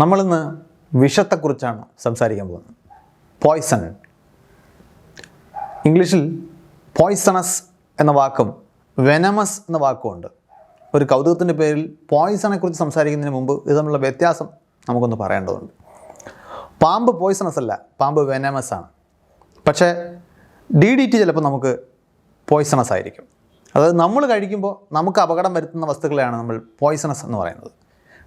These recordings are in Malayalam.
നമ്മളിന്ന് വിഷത്തെക്കുറിച്ചാണ് സംസാരിക്കാൻ പോകുന്നത്. പോയ്സൺ ഇംഗ്ലീഷിൽ പോയ്സണസ് എന്ന വാക്കും വെനമസ് എന്ന വാക്കുമുണ്ട് ഒരു കൗതുകത്തിന്റെ പേരിൽ പോയ്സണെക്കുറിച്ച് സംസാരിക്കുന്നതിന് മുമ്പ് ഇത് തമ്മിലുള്ള വ്യത്യാസം നമുക്കൊന്ന് പറയേണ്ടതുണ്ട്. പാമ്പ് പോയ്സണസ് അല്ല പാമ്പ് വെനമസ് ആണ്. പക്ഷേ ഡി ഡി ടി ചിലപ്പോൾ നമുക്ക് പോയ്സണസ് ആയിരിക്കും. അതായത് നമ്മൾ കഴിക്കുമ്പോൾ നമുക്ക് അപകടം വരുത്തുന്ന വസ്തുക്കളെയാണ് നമ്മൾ പോയ്സണസ് എന്ന് പറയുന്നത്.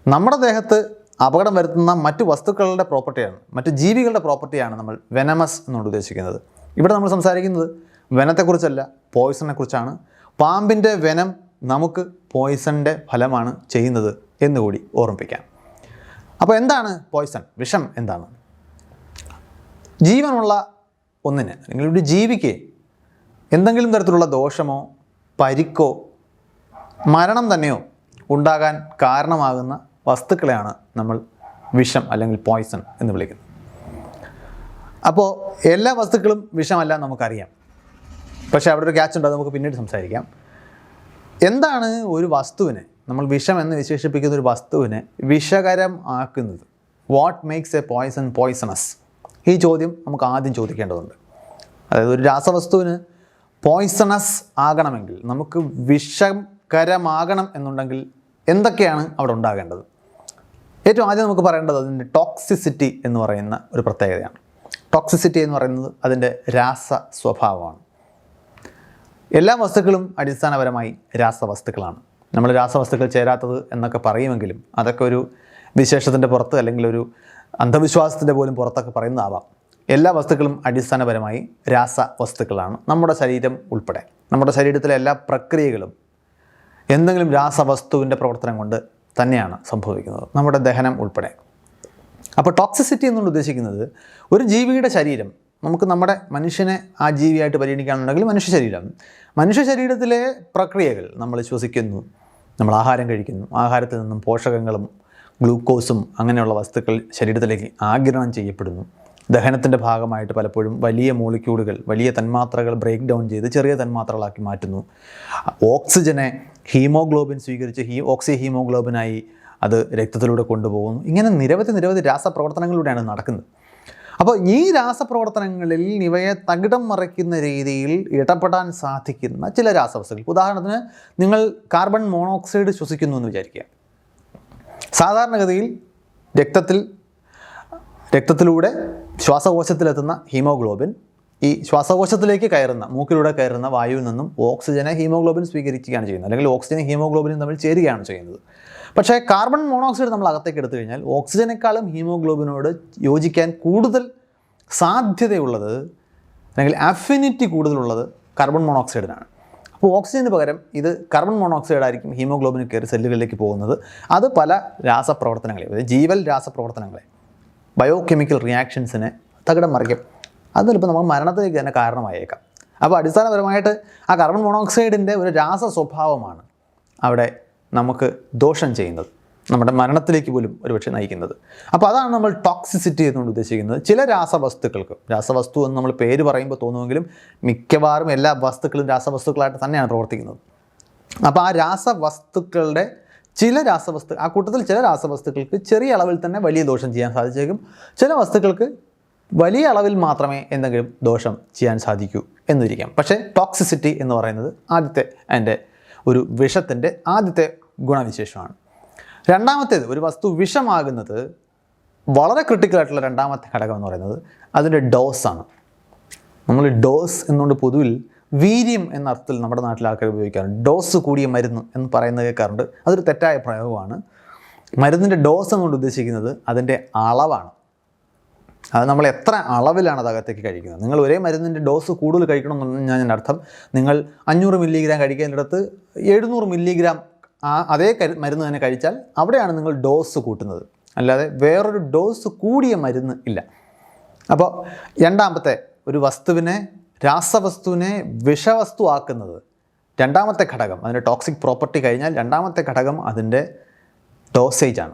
നമ്മുടെ ദേഹത്ത് അപകടം വരുത്തുന്ന മറ്റു വസ്തുക്കളുടെ പ്രോപ്പർട്ടിയാണ് മറ്റു ജീവികളുടെ പ്രോപ്പർട്ടിയാണ് നമ്മൾ വെനമസ് എന്നുകൊണ്ട് ഉദ്ദേശിക്കുന്നത്. ഇവിടെ നമ്മൾ സംസാരിക്കുന്നത് വെനത്തെക്കുറിച്ചല്ല പോയിസണെക്കുറിച്ചാണ് പാമ്പിന്റെ വെനം നമുക്ക് പോയിസണിന്റെ ഫലമാണ് ചെയ്യുന്നത് എന്നുകൂടി ഓർമ്മിപ്പിക്കാം. അപ്പോൾ എന്താണ് പോയിസൺ വിഷം എന്താണ്? ജീവനുള്ള ഒന്നിന് അല്ലെങ്കിൽ ഒരു ജീവിക്ക് എന്തെങ്കിലും തരത്തിലുള്ള ദോഷമോ പരിക്കോ മരണം തന്നെയോ ഉണ്ടാകാൻ കാരണമാകുന്ന വസ്തുക്കളെയാണ് നമ്മൾ വിഷം അല്ലെങ്കിൽ പോയിസൺ എന്ന് വിളിക്കുന്നത്. അപ്പോൾ എല്ലാ വസ്തുക്കളും വിഷമല്ല നമുക്കറിയാം. പക്ഷേ അവിടെ ഒരു ക്യാച്ച് ഉണ്ട് അത് നമുക്ക് പിന്നീട് സംസാരിക്കാം. എന്താണ് ഒരു വസ്തുവിനെ നമ്മൾ വിഷം എന്ന് വിശേഷിപ്പിക്കുന്ന ഒരു വസ്തുവിനെ വിഷകരം ആക്കുന്നത്? What makes a poison poisonous ഈ ചോദ്യം നമുക്ക് ആദ്യം ചോദിക്കേണ്ടതുണ്ട്. അതായത് ഒരു രാസവസ്തുവിന് പോയ്സണസ് ആകണമെങ്കിൽ നമുക്ക് വിഷകരമാകണം എന്നുണ്ടെങ്കിൽ എന്തൊക്കെയാണ് അവിടെ ഉണ്ടാകേണ്ടത്? ഏറ്റവും ആദ്യം നമുക്ക് പറയേണ്ടത് അതിന്റെ ടോക്സിസിറ്റി എന്ന് പറയുന്ന ഒരു പ്രത്യേകതയാണ്. ടോക്സിസിറ്റി എന്ന് പറയുന്നത് അതിന്റെ രാസ സ്വഭാവമാണ്. എല്ലാ വസ്തുക്കളും അടിസ്ഥാനപരമായി രാസവസ്തുക്കളാണ്. നമ്മൾ രാസവസ്തുക്കൾ ചേരാത്തത് എന്നൊക്കെ പറയുമെങ്കിലും അതൊക്കെ ഒരു വിശേഷത്തിന്റെ പുറത്ത് അല്ലെങ്കിൽ ഒരു അന്ധവിശ്വാസത്തിന്റെ പോലും പുറത്തൊക്കെ പറയുന്നതാവാം. എല്ലാ വസ്തുക്കളും അടിസ്ഥാനപരമായി രാസ വസ്തുക്കളാണ് നമ്മുടെ ശരീരം ഉൾപ്പെടെ. നമ്മുടെ ശരീരത്തിലെ എല്ലാ പ്രക്രിയകളും എന്തെങ്കിലും രാസവസ്തുവിന്റെ പ്രവർത്തനം കൊണ്ട് തന്നെയാണ് സംഭവിക്കുന്നത്. നമ്മുടെ ദഹനം ഉൾപ്പെടെ. അപ്പോൾ ടോക്സിസിറ്റി എന്നുകൊണ്ട് ഉദ്ദേശിക്കുന്നത് ഒരു ജീവിയുടെ ശരീരം നമുക്ക് നമ്മുടെ മനുഷ്യനെ ആ ജീവിയായിട്ട് പരിഗണിക്കുകയാണെന്നുണ്ടെങ്കിൽ മനുഷ്യ ശരീരം മനുഷ്യ ശരീരത്തിലെ പ്രക്രിയകൾ നമ്മൾ ശ്വസിക്കുന്നു നമ്മൾ ആഹാരം കഴിക്കുന്നു ആഹാരത്തിൽ നിന്നും പോഷകങ്ങളും ഗ്ലൂക്കോസും അങ്ങനെയുള്ള വസ്തുക്കൾ ശരീരത്തിലേക്ക് ആഗിരണം ചെയ്യപ്പെടുന്നു. ദഹനത്തിന്റെ ഭാഗമായിട്ട് പലപ്പോഴും വലിയ മോളിക്യൂളുകൾ വലിയ തന്മാത്രകൾ ബ്രേക്ക് ഡൗൺ ചെയ്ത് ചെറിയ തന്മാത്രകളാക്കി മാറ്റുന്നു. ഓക്സിജനെ ഹീമോഗ്ലോബിൻ സ്വീകരിച്ച് ഹീ ഓക്സി ഹീമോഗ്ലോബിനായി അത് രക്തത്തിലൂടെ കൊണ്ടുപോകുന്നു. ഇങ്ങനെ നിരവധി നിരവധി രാസപ്രവർത്തനങ്ങളിലൂടെയാണ് നടക്കുന്നത്. അപ്പോൾ ഈ രാസപ്രവർത്തനങ്ങളിൽ ഇവയെ തകിടം മറയ്ക്കുന്ന രീതിയിൽ ഇടപെടാൻ സാധിക്കുന്ന ചില രാസവസ്തുക്കൾ. ഉദാഹരണത്തിന് നിങ്ങൾ കാർബൺ മോണോക്സൈഡ് ശ്വസിക്കുന്നു എന്ന് വിചാരിക്കുക. സാധാരണഗതിയിൽ രക്തത്തിൽ രക്തത്തിലൂടെ ശ്വാസകോശത്തിലെത്തുന്ന ഹീമോഗ്ലോബിൻ. ഈ ശ്വാസകോശത്തിലേക്ക് കയറുന്ന മൂക്കിലൂടെ കയറുന്ന വായുവിൽ നിന്നും ഓക്സിജനെ ഹീമോഗ്ലോബിൻ സ്വീകരിക്കുകയാണ് ചെയ്യുന്നത്. അല്ലെങ്കിൽ ഓക്സിജൻ ഹീമോഗ്ലോബിനും തമ്മിൽ ചേരുകയാണ് ചെയ്യുന്നത്. പക്ഷേ കാർബൺ മോണോക്സൈഡ് നമ്മൾ അകത്തേക്ക് എടുത്തു കഴിഞ്ഞാൽ ഓക്സിജനേക്കാളും ഹീമോഗ്ലോബിനോട് യോജിക്കാൻ കൂടുതൽ സാധ്യതയുള്ളത് അല്ലെങ്കിൽ അഫിനിറ്റി കൂടുതലുള്ളത് കാർബൺ മോണോക്സൈഡിനാണ്. അപ്പോൾ ഓക്സിജന് പകരം ഇത് കാർബൺ മോണോക്സൈഡ് ആയിരിക്കും ഹീമോഗ്ലോബിന് കയറി സെല്ലുകളിലേക്ക് പോകുന്നത്. അത് പല രാസപ്രവർത്തനങ്ങളെ ജീവൽ രാസപ്രവർത്തനങ്ങളെ ബയോ കെമിക്കൽ റിയാക്ഷൻസിനെ തകിടം മറിക്കും. അത് ചിലപ്പോൾ നമ്മൾ മരണത്തിലേക്ക് തന്നെ കാരണമായേക്കാം. അപ്പോൾ അടിസ്ഥാനപരമായിട്ട് ആ കാർബൺ മോണോക്സൈഡിന്റെ ഒരു രാസ സ്വഭാവമാണ് അവിടെ നമുക്ക് ദോഷം ചെയ്യുന്നത്. നമ്മുടെ മരണത്തിലേക്ക് പോലും ഒരുപക്ഷെ നയിക്കുന്നത്. അപ്പോൾ അതാണ് നമ്മൾ ടോക്സിസിറ്റി എന്നുകൊണ്ട് ഉദ്ദേശിക്കുന്നത്. ചില രാസവസ്തുക്കൾക്ക് രാസവസ്തു എന്ന് നമ്മൾ പേര് പറയുമ്പോൾ തോന്നുമെങ്കിലും മിക്കവാറും എല്ലാ വസ്തുക്കളും രാസവസ്തുക്കളായിട്ട് തന്നെയാണ് പ്രവർത്തിക്കുന്നത്. അപ്പോൾ ആ രാസവസ്തുക്കളുടെ ചില രാസവസ്തു ആ കൂട്ടത്തിൽ ചില രാസവസ്തുക്കൾക്ക് ചെറിയ അളവിൽ തന്നെ വലിയ ദോഷം ചെയ്യാൻ സാധിച്ചേക്കും. ചില വസ്തുക്കൾക്ക് വലിയ അളവിൽ മാത്രമേ എന്തെങ്കിലും ദോഷം ചെയ്യാൻ സാധിക്കൂ എന്നിരിക്കാം. പക്ഷേ ടോക്സിസിറ്റി എന്ന് പറയുന്നത് ആദ്യത്തെ അതിന്റെ ഒരു വിഷത്തിന്റെ ആദ്യത്തെ ഗുണവിശേഷമാണ്. രണ്ടാമത്തേത് ഒരു വസ്തു വിഷമാകുന്നത് വളരെ ക്രിട്ടിക്കലായിട്ടുള്ള രണ്ടാമത്തെ ഘടകം എന്ന് പറയുന്നത് അതിന്റെ ഡോസാണ് നമ്മൾ ഡോസ് എന്നുകൊണ്ട് പൊതുവിൽ വീര്യം എന്ന അർത്ഥത്തിൽ നമ്മുടെ നാട്ടിൽ ആൾക്കാർ ഉപയോഗിക്കാറുണ്ട്. ഡോസ് കൂടിയ മരുന്ന് എന്ന് പറയുന്നത് കേൾക്കാറുണ്ട്. അതൊരു തെറ്റായ പ്രയോഗമാണ്. മരുന്നിന്റെ ഡോസ് എന്നുകൊണ്ട് ഉദ്ദേശിക്കുന്നത് അതിന്റെ അളവാണ്. അത് നമ്മൾ എത്ര അളവിലാണ് അത് അകത്തേക്ക് കഴിക്കുന്നത്? നിങ്ങൾ ഒരേ മരുന്നിന്റെ ഡോസ് കൂടുതൽ കഴിക്കണമെന്ന് ഞാൻ എന്റെ അർത്ഥം. നിങ്ങൾ അഞ്ഞൂറ് മില്ലിഗ്രാം കഴിക്കേണ്ടിടത്ത് എഴുന്നൂറ് മില്ലിഗ്രാം ആ അതേ കരു മരുന്ന് തന്നെ കഴിച്ചാൽ അവിടെയാണ് നിങ്ങൾ ഡോസ് കൂട്ടുന്നത്. അല്ലാതെ വേറൊരു ഡോസ് കൂടിയ മരുന്ന് ഇല്ല. അപ്പോൾ രണ്ടാമത്തെ ഒരു വസ്തുവിനെ രാസവസ്തുവിനെ വിഷവസ്തു ആക്കുന്നത് രണ്ടാമത്തെ ഘടകം അതിന്റെ ടോക്സിക് പ്രോപ്പർട്ടി കഴിഞ്ഞാൽ രണ്ടാമത്തെ ഘടകം അതിന്റെ ഡോസേജാണ്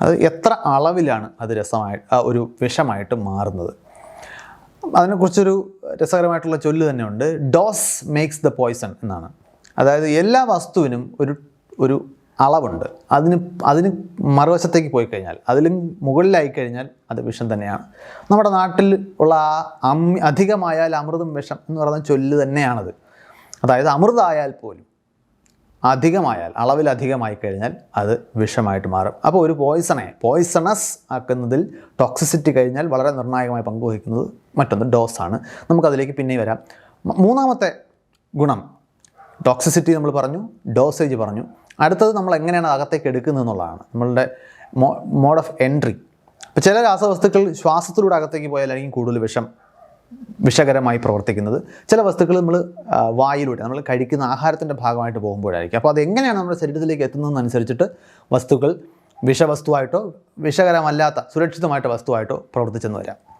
അത് എത്ര അളവിലാണ് അത് രസമായി ഒരു വിഷമായിട്ട് മാറുന്നത്. അതിനെക്കുറിച്ചൊരു രസകരമായിട്ടുള്ള ചൊല്ല് തന്നെയുണ്ട്. ഡോസ് മേക്സ് ദ പോയ്സൺ എന്നാണ്. അതായത് എല്ലാ വസ്തുവിനും ഒരു ഒരു അളവുണ്ട്. അതിന് അതിന് മറുവശത്തേക്ക് പോയി കഴിഞ്ഞാൽ അതിലും മുകളിലായി കഴിഞ്ഞാൽ അത് വിഷം തന്നെയാണ്. നമ്മുടെ നാട്ടിൽ ഉള്ള ആ അമ്മി അധികമായാൽ അമൃതം വിഷം എന്ന് പറയുന്ന ചൊല്ല് തന്നെയാണത്. അതായത് അമൃതമായാൽ പോലും അധികമായാൽ അളവിലധികമായി കഴിഞ്ഞാൽ അത് വിഷമായിട്ട് മാറും. അപ്പോൾ ഒരു പോയിസണെ പോയിസണസ് ആക്കുന്നതിൽ ടോക്സിസിറ്റി കഴിഞ്ഞാൽ വളരെ നിർണായകമായി പങ്കുവഹിക്കുന്നത് മറ്റൊന്ന് ഡോസാണ് നമുക്കതിലേക്ക് പിന്നെ വരാം. മൂന്നാമത്തെ ഗുണം ടോക്സിസിറ്റി നമ്മൾ പറഞ്ഞു ഡോസേജ് പറഞ്ഞു. അടുത്തത് നമ്മൾ എങ്ങനെയാണ് അകത്തേക്ക് എടുക്കുന്നത് എന്നുള്ളതാണ്. നമ്മളുടെ മോഡ് ഓഫ് എൻട്രി ഇപ്പോൾ ചില രാസവസ്തുക്കൾ ശ്വാസത്തിലൂടെ അകത്തേക്ക് പോയാലായിരിക്കും കൂടുതൽ വിഷം വിഷകരമായി പ്രവർത്തിക്കുന്നത്. ചില വസ്തുക്കൾ നമ്മൾ വായിലൂടെ നമ്മൾ കഴിക്കുന്ന ആഹാരത്തിന്റെ ഭാഗമായിട്ട് പോകുമ്പോഴായിരിക്കും. അപ്പോൾ അത് എങ്ങനെയാണ് നമ്മുടെ ശരീരത്തിലേക്ക് എത്തുന്നതെന്നനുസരിച്ചിട്ട് വസ്തുക്കൾ വിഷവസ്തുവായിട്ടോ വിഷകരമല്ലാത്ത സുരക്ഷിതമായിട്ട് വസ്തുവായിട്ടോ പ്രവർത്തിച്ചെന്ന് വരാം.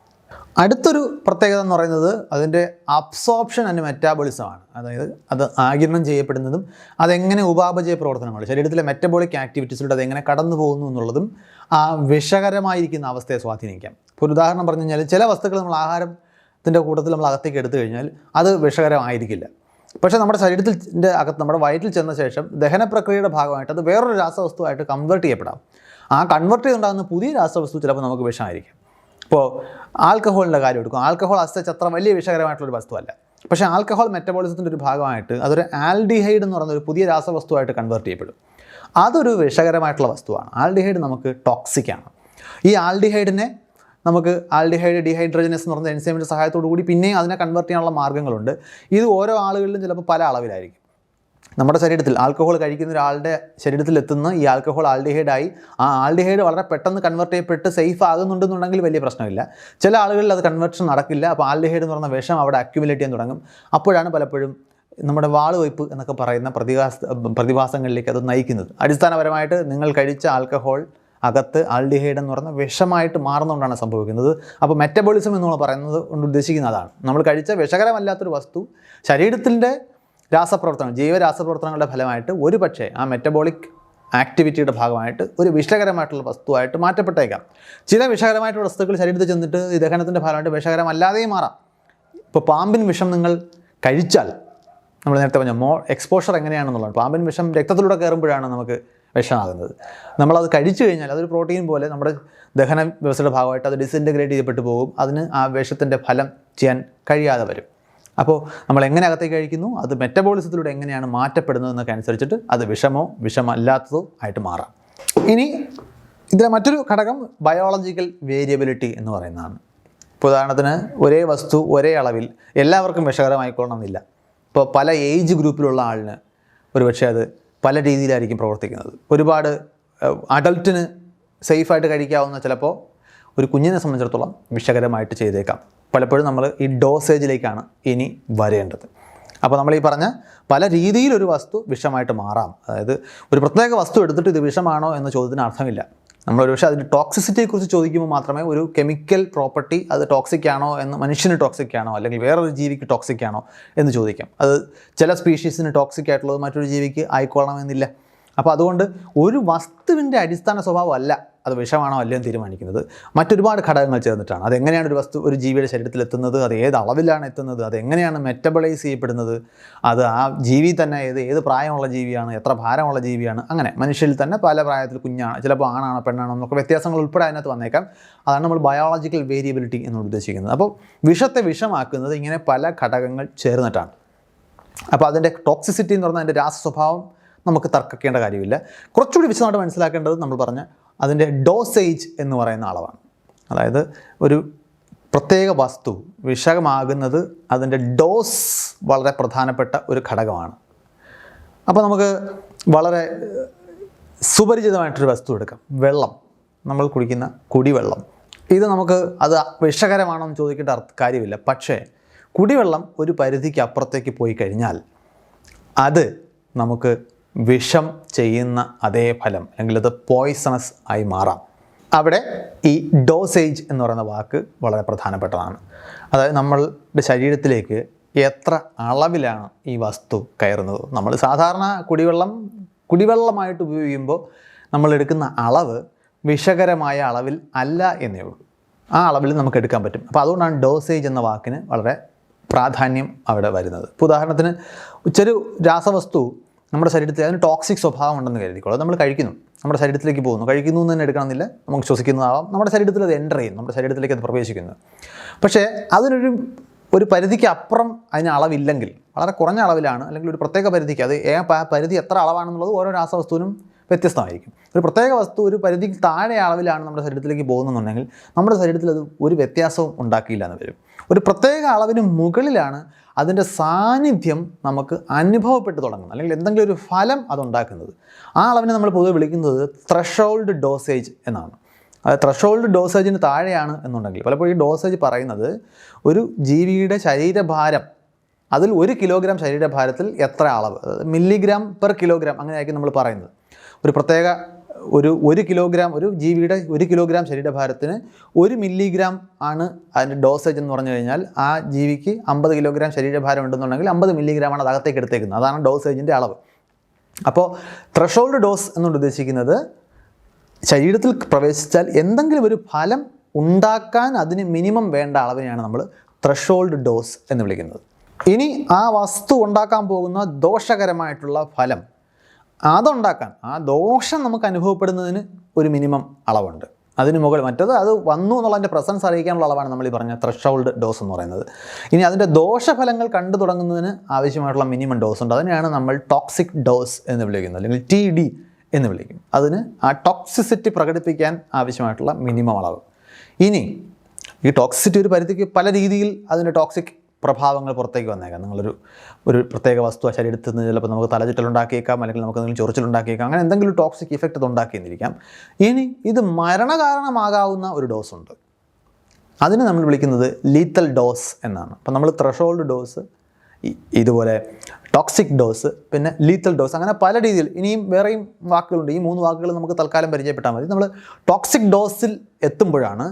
അടുത്തൊരു പ്രത്യേകത എന്ന് പറയുന്നത് അതിന്റെ അബ്സോപ്ഷൻ ആൻഡ് മെറ്റാബോളിസമാണ് അതായത് അത് ആകിരണം ചെയ്യപ്പെടുന്നതും അതെങ്ങനെ ഉപാപചയ പ്രവർത്തനങ്ങൾ ശരീരത്തിലെ മെറ്റബോളിക് ആക്ടിവിറ്റീസിലൂടെ അതെങ്ങനെ കടന്നു പോകുന്നു എന്നുള്ളതും ആ വിഷകരമായിരിക്കുന്ന അവസ്ഥയെ സ്വാധീനിക്കാം. ഇപ്പോൾ ഒരു ഉദാഹരണം പറഞ്ഞു കഴിഞ്ഞാൽ ചില വസ്തുക്കൾ നമ്മൾ ആഹാരത്തിന്റെ കൂട്ടത്തിൽ നമ്മൾ അകത്തേക്ക് എടുത്തു കഴിഞ്ഞാൽ അത് വിഷകരമായിരിക്കില്ല. പക്ഷേ നമ്മുടെ ശരീരത്തിന്റെ അകത്ത് നമ്മുടെ വയറ്റിൽ ചെന്ന ശേഷം ദഹന പ്രക്രിയയുടെ ഭാഗമായിട്ട് അത് വേറൊരു രാസവസ്തുവായിട്ട് കൺവേർട്ട് ചെയ്യപ്പെടാം. ആ കൺവേർട്ട് ചെയ്തുണ്ടാകുന്ന പുതിയ രാസവസ്തു ചിലപ്പോൾ നമുക്ക് വിഷമായിരിക്കും. ഇപ്പോൾ ആൽക്കഹോളിന്റെ കാര്യം എടുക്കും. ആൽക്കഹോൾ അസച്ച് അത്ര വലിയ വിഷകരമായിട്ടുള്ളൊരു വസ്തുവല്ല. പക്ഷേ ആൽക്കഹോൾ മെറ്റബോളിസത്തിന്റെ ഒരു ഭാഗമായിട്ട് അതൊരു ആൽഡിഹൈഡ് എന്ന് പറയുന്ന ഒരു പുതിയ രാസവസ്തുവായിട്ട് കൺവേർട്ട് ചെയ്യപ്പെടും. അതൊരു വിഷകരമായിട്ടുള്ള വസ്തുവാണ്. ആൽഡിഹൈഡ് നമുക്ക് ടോക്സിക് ആണ്. ഈ ആൽഡിഹൈഡിനെ നമുക്ക് ആൽഡിഹൈഡ് ഡിഹൈഡ്രജനസ് എന്ന് പറയുന്ന എൻസൈമിന്റെ സഹായത്തോടു കൂടി പിന്നെയും അതിനെ കൺവേർട്ട് ചെയ്യാനുള്ള മാർഗങ്ങളുണ്ട്. ഇത് ഓരോ ആളുകളിലും ചിലപ്പോൾ പല അളവിലായിരിക്കും. നമ്മുടെ ശരീരത്തിൽ ആൽക്കഹോൾ കഴിക്കുന്ന ഒരാളുടെ ശരീരത്തിൽ എത്തുന്ന ഈ ആൽക്കഹോൾ ആൽഡിഹൈഡായി ആ ആൽഡിഹൈഡ് വളരെ പെട്ടെന്ന് കൺവേർട്ട് ചെയ്യപ്പെട്ട് സേഫ് ആകുന്നുണ്ടെന്നുണ്ടെങ്കിൽ വലിയ പ്രശ്നമില്ല. ചില ആളുകളിൽ അത് കൺവേർഷൻ നടക്കില്ല. അപ്പോൾ ആൽഡിഹൈഡ് എന്ന് പറഞ്ഞ വിഷം അവിടെ അക്യുമുലേറ്റ് ചെയ്യാൻ തുടങ്ങും. അപ്പോഴാണ് പലപ്പോഴും നമ്മുടെ വാൾ വയ്പ്പ് എന്നൊക്കെ പറയുന്ന പ്രതിഭാസ പ്രതിഭാസങ്ങളിലേക്ക് അത് നയിക്കുന്നത്. അടിസ്ഥാനപരമായിട്ട് നിങ്ങൾ കഴിച്ച ആൽക്കഹോൾ അകത്ത് ആൽഡിഹൈഡ് എന്ന് പറഞ്ഞ വിഷമായിട്ട് മാറുന്നതുകൊണ്ടാണ് സംഭവിക്കുന്നത്. അപ്പോൾ മെറ്റബോളിസം എന്ന് പറയുന്നത് കൊണ്ട് ഉദ്ദേശിക്കുന്നത് അതാണ്. നമ്മൾ കഴിച്ച വിഷകരമല്ലാത്തൊരു വസ്തു ശരീരത്തിന്റെ രാസപ്രവർത്തനം ജൈവരാസപ്രവർത്തനങ്ങളുടെ ഫലമായിട്ട് ഒരു പക്ഷേ ആ മെറ്റബോളിക് ആക്ടിവിറ്റിയുടെ ഭാഗമായിട്ട് ഒരു വിഷകരമായിട്ടുള്ള വസ്തുവായിട്ട് മാറ്റപ്പെട്ടേക്കാം. ചില വിഷകരമായിട്ടുള്ള വസ്തുക്കൾ ശരീരത്തിൽ ചെന്നിട്ട് ദഹനത്തിന്റെ ഫലമായിട്ട് വിഷകരമല്ലാതെയും മാറാം. ഇപ്പോൾ പാമ്പിൻ വിഷം നിങ്ങൾ കഴിച്ചാൽ നമ്മൾ നേരത്തെ പറഞ്ഞ മോ എക്സ്പോഷർ എങ്ങനെയാണെന്നുള്ളത് പാമ്പിൻ വിഷം രക്തത്തിലൂടെ കയറുമ്പോഴാണ് നമുക്ക് വിഷമാകുന്നത്. നമ്മളത് കഴിച്ചു കഴിഞ്ഞാൽ അതൊരു പ്രോട്ടീൻ പോലെ നമ്മുടെ ദഹന വ്യവസ്ഥയുടെ ഭാഗമായിട്ട് അത് ഡിസിന്റഗ്രേറ്റ് ചെയ്യപ്പെട്ടു പോകും. അതിന് ആ വിഷത്തിന്റെ ഫലം ചെയ്യാൻ കഴിയാതെ വരും. അപ്പോൾ നമ്മൾ എങ്ങനെ അകത്തേക്ക് കഴിക്കുന്നു? അത് മെറ്റബോളിസത്തിലൂടെ എങ്ങനെയാണ് മാറ്റപ്പെടുന്നതെന്നൊക്കെ അനുസരിച്ചിട്ട് അത് വിഷമോ വിഷമല്ലാത്തതോ ആയിട്ട് മാറാം. ഇനി ഇതിലെ മറ്റൊരു ഘടകം ബയോളജിക്കൽ വേരിയബിലിറ്റി എന്ന് പറയുന്നതാണ്. ഇപ്പോൾ ഉദാഹരണത്തിന് ഒരേ വസ്തു ഒരേ അളവിൽ എല്ലാവർക്കും വിഷകരമായിക്കൊള്ളണമെന്നില്ല ഇപ്പോൾ പല ഏജ് ഗ്രൂപ്പിലുള്ള ആളിന് ഒരുപക്ഷെ അത് പല രീതിയിലായിരിക്കും പ്രവർത്തിക്കുന്നത്. ഒരുപാട് അഡൽട്ടിന് സേഫായിട്ട് കഴിക്കാവുന്ന ചിലപ്പോൾ ഒരു കുഞ്ഞിനെ സംബന്ധിച്ചിടത്തോളം വിഷകരമായിട്ട് ചെയ്തേക്കാം. പലപ്പോഴും നമ്മൾ ഈ ഡോസേജിലേക്കാണ് ഇനി വരേണ്ടത്. അപ്പോൾ നമ്മൾ ഈ പറഞ്ഞ പല രീതിയിലൊരു വസ്തു വിഷമായിട്ട് മാറാം. അതായത് ഒരു പ്രത്യേക വസ്തു എടുത്തിട്ട് ഇത് വിഷമാണോ എന്ന ചോദ്യത്തിന് അർത്ഥമില്ല. നമ്മൾ ഒരു പക്ഷേ അതിന്റെ ടോക്സിസിറ്റിയെക്കുറിച്ച് ചോദിക്കുമ്പോൾ മാത്രമേ ഒരു കെമിക്കൽ പ്രോപ്പർട്ടി അത് ടോക്സിക് ആണോ എന്ന് മനുഷ്യന് ടോക്സിക് ആണോ അല്ലെങ്കിൽ വേറൊരു ജീവിക്ക് ടോക്സിക് ആണോ എന്ന് ചോദിക്കാം. അത് ചില സ്പീഷീസിന് ടോക്സിക് ആയിട്ടുള്ളത് മറ്റൊരു ജീവിക്ക് ആയിക്കോളണമെന്നില്ല അപ്പോൾ അതുകൊണ്ട് ഒരു വസ്തുവിന്റെ അടിസ്ഥാന സ്വഭാവം അല്ല അത് വിഷമാണോ അല്ലയോ തീരുമാനിക്കുന്നത്. മറ്റൊരുപാട് ഘടകങ്ങൾ ചേർന്നിട്ടാണ്. അതെങ്ങനെയാണ് ഒരു വസ്തു ഒരു ജീവിയുടെ ശരീരത്തിൽ എത്തുന്നത് അത് ഏത് അളവിലാണ് എത്തുന്നത്? അത് എങ്ങനെയാണ് മെറ്റബളൈസ് ചെയ്യപ്പെടുന്നത്? അത് ആ ജീവി തന്നെ ഏത് ഏത് പ്രായമുള്ള ജീവിയാണ്? എത്ര ഭാരമുള്ള ജീവിയാണ്? അങ്ങനെ മനുഷ്യരിൽ തന്നെ പല പ്രായത്തിൽ കുഞ്ഞാണ് ചിലപ്പോൾ ആണാണോ പെണ്ണാണോ എന്നൊക്കെ വ്യത്യാസങ്ങൾ ഉൾപ്പെടെ അതിനകത്ത് വന്നേക്കാം. അതാണ് നമ്മൾ ബയോളജിക്കൽ വേരിയബിലിറ്റി എന്ന് ഉദ്ദേശിക്കുന്നത്. അപ്പോൾ വിഷത്തെ വിഷമാക്കുന്നത് ഇങ്ങനെ പല ഘടകങ്ങൾ ചേർന്നിട്ടാണ്. അപ്പോൾ അതിന്റെ ടോക്സിസിറ്റി എന്ന് പറഞ്ഞാൽ അതിന്റെ രാസസ്വഭാവം നമുക്ക് തർക്കിക്കേണ്ട കാര്യമില്ല. കുറച്ചുകൂടി വിശദമായിട്ട് മനസ്സിലാക്കേണ്ടത് നമ്മൾ പറഞ്ഞ അതിന്റെ ഡോസേജ് എന്ന് പറയുന്ന അളവാണ്. അതായത് ഒരു പ്രത്യേക വസ്തു വിഷകമാകുന്നത് അതിന്റെ ഡോസ് വളരെ പ്രധാനപ്പെട്ട ഒരു ഘടകമാണ്. അപ്പോൾ നമുക്ക് വളരെ സുപരിചിതമായിട്ടൊരു വസ്തു എടുക്കാം. വെള്ളം. നമ്മൾ കുടിക്കുന്ന കുടിവെള്ളം. ഇത് നമുക്ക് അത് വിഷകരമാണോ എന്ന് ചോദിക്കേണ്ട അർത്ഥ കാര്യമില്ല. പക്ഷേ കുടിവെള്ളം ഒരു പരിധിക്ക് അപ്പുറത്തേക്ക് പോയി കഴിഞ്ഞാൽ അത് നമുക്ക് വിഷം ചെയ്യുന്ന അതേ ഫലം അല്ലെങ്കിൽ അത് പോയ്സണസ് ആയി മാറാം. അവിടെ ഈ ഡോസേജ് എന്ന് പറയുന്ന വാക്ക് വളരെ പ്രധാനപ്പെട്ടതാണ്. അതായത് നമ്മളുടെ ശരീരത്തിലേക്ക് എത്ര അളവിലാണ് ഈ വസ്തു കയറുന്നത്? നമ്മൾ സാധാരണ കുടിവെള്ളം കുടിവെള്ളമായിട്ട് ഉപയോഗിക്കുമ്പോൾ നമ്മൾ എടുക്കുന്ന അളവ് വിഷകരമായ അളവിൽ അല്ല എന്നേ ഉള്ളൂ. ആ അളവിൽ നമുക്ക് എടുക്കാൻ പറ്റും. അപ്പോൾ അതുകൊണ്ടാണ് ഡോസേജ് എന്ന വാക്കിന് വളരെ പ്രാധാന്യം അവിടെ വരുന്നത്. ഇപ്പോൾ ഉദാഹരണത്തിന് ചെറു രാസവസ്തു നമ്മുടെ ശരീരത്തിൽ അതിന് ടോക്സിക് സ്വഭാവം ഉണ്ടെന്ന് കരുതിക്കോളൂ. നമ്മൾ കഴിക്കുന്നു. നമ്മുടെ ശരീരത്തിലേക്ക് പോകുന്നു. കഴിക്കുന്നു എന്ന് തന്നെ എടുക്കണമെന്നില്ല. നമുക്ക് ശ്വസിക്കുന്നതാവാം. നമ്മുടെ ശരീരത്തിൽ അത് എന്റർ ചെയ്യും. നമ്മുടെ ശരീരത്തിലേക്ക് അത് പ്രവേശിക്കുന്നു. പക്ഷേ അതിനൊരു ഒരു പരിധിക്ക് അപ്പുറം അതിന് അളവില്ലെങ്കിൽ വളരെ കുറഞ്ഞ അളവിലാണ് അല്ലെങ്കിൽ ഒരു പ്രത്യേക പരിധിക്ക് അത് പരിധി എത്ര അളവാണെന്നുള്ളത് ഓരോ രാസവസ്തുവിനും വ്യത്യസ്തമായിരിക്കും. ഒരു പ്രത്യേക വസ്തു ഒരു പരിധി താഴെ അളവിലാണ് നമ്മുടെ ശരീരത്തിലേക്ക് പോകുന്നതെന്നുണ്ടെങ്കിൽ നമ്മുടെ ശരീരത്തിൽ അത് ഒരു വ്യത്യാസവും ഉണ്ടാക്കിയില്ല എന്ന് വരും. ഒരു പ്രത്യേക അളവിന് മുകളിലാണ് അതിന്റെ സാന്നിധ്യം നമുക്ക് അനുഭവപ്പെട്ട് തുടങ്ങുന്നത്. അല്ലെങ്കിൽ എന്തെങ്കിലും ഒരു ഫലം അതുണ്ടാക്കുന്നത് ആ അളവിനെ നമ്മൾ പൊതുവെ വിളിക്കുന്നത് ത്രഷോൾഡ് ഡോസേജ് എന്നാണ്. ത്രഷോൾഡ് ഡോസേജിന് താഴെയാണ് എന്നുണ്ടെങ്കിൽ പലപ്പോഴും ഈ ഡോസേജ് പറയുന്നത് ഒരു ജീവിയുടെ ശരീരഭാരം അതിൽ ഒരു കിലോഗ്രാം ശരീരഭാരത്തിൽ എത്ര അളവ്? മില്ലിഗ്രാം പെർ കിലോഗ്രാം അങ്ങനെയായിരിക്കും നമ്മൾ പറയുന്നത്. ഒരു പ്രത്യേക ഒരു ഒരു കിലോഗ്രാം ഒരു ജീവിയുടെ ഒരു കിലോഗ്രാം ശരീരഭാരത്തിന് ഒരു മില്ലിഗ്രാം ആണ് അതിന്റെ ഡോസേജ് എന്ന് പറഞ്ഞു കഴിഞ്ഞാൽ ആ ജീവിക്ക് അമ്പത് കിലോഗ്രാം ശരീരഭാരം ഉണ്ടെന്നുണ്ടെങ്കിൽ അമ്പത് മില്ലിഗ്രാം ആണ് അകത്തേക്ക് എടുത്തേക്കുന്നത്. അതാണ് ഡോസേജിന്റെ അളവ്. അപ്പോൾ ത്രഷോൾഡ് ഡോസ് എന്നുകൊണ്ട് ഉദ്ദേശിക്കുന്നത് ശരീരത്തിൽ പ്രവേശിച്ചാൽ എന്തെങ്കിലും ഒരു ഫലം ഉണ്ടാക്കാൻ അതിന് മിനിമം വേണ്ട അളവിനെയാണ് നമ്മൾ ത്രഷോൾഡ് ഡോസ് എന്ന് വിളിക്കുന്നത്. ഇനി ആ വസ്തു ഉണ്ടാക്കാൻ പോകുന്ന ദോഷകരമായിട്ടുള്ള ഫലം അതുണ്ടാക്കാൻ ആ ദോഷം നമുക്ക് അനുഭവപ്പെടുന്നതിന് ഒരു മിനിമം അളവുണ്ട്. അതിന് മുകളിൽ മറ്റത് അത് വന്നു എന്നുള്ളതിന്റെ പ്രസൻസ് അറിയിക്കാനുള്ള അളവാണ് നമ്മൾ ഈ പറഞ്ഞ ത്രഷോൾഡ് ഡോസ് എന്ന് പറയുന്നത്. ഇനി അതിന്റെ ദോഷഫലങ്ങൾ കണ്ടു തുടങ്ങുന്നതിന് ആവശ്യമായിട്ടുള്ള മിനിമം ഡോസ് ഉണ്ട്. അതിനെയാണ് നമ്മൾ ടോക്സിക് ഡോസ് എന്ന് വിളിക്കുന്നത് അല്ലെങ്കിൽ ടി ഡി എന്ന് വിളിക്കും. അതിന് ആ ടോക്സിസിറ്റി പ്രകടിപ്പിക്കാൻ ആവശ്യമായിട്ടുള്ള മിനിമം അളവ്. ഇനി ഈ ടോക്സിസിറ്റി ഒരു പരിധിക്ക് പല രീതിയിൽ അതിന്റെ ടോക്സിക് പ്രഭാവങ്ങൾ പുറത്തേക്ക് വന്നേക്കാം. നിങ്ങളൊരു ഒരു പ്രത്യേക വസ്തു ആ ശരീരത്തിൽ നിന്ന് ചിലപ്പോൾ നമുക്ക് തലചുറ്റലുണ്ടാക്കിയേക്കാം അല്ലെങ്കിൽ നമുക്ക് എന്തെങ്കിലും ചൊറിച്ചിലുണ്ടാക്കിയേക്കാം അങ്ങനെ എന്തെങ്കിലും ടോക്സിക് ഇഫക്റ്റ് അത് ഉണ്ടാക്കിയെന്നിരിക്കാം. ഇനി ഇത് മരണകാരണമാകാവുന്ന ഒരു ഡോസ് ഉണ്ട്. അതിന് നമ്മൾ വിളിക്കുന്നത് ലീത്തൽ ഡോസ് എന്നാണ്. അപ്പം നമ്മൾ ത്രഷോൾഡ് ഡോസ് ഇതുപോലെ ടോക്സിക് ഡോസ് പിന്നെ ലീത്തൽ ഡോസ് അങ്ങനെ പല രീതിയിൽ ഇനിയും വേറെയും വാക്കുകളുണ്ട്. ഈ മൂന്ന് വാക്കുകൾ നമുക്ക് തൽക്കാലം പരിചയപ്പെട്ടാൽ മതി. നമ്മൾ ടോക്സിക് ഡോസിൽ എത്തുമ്പോഴാണ്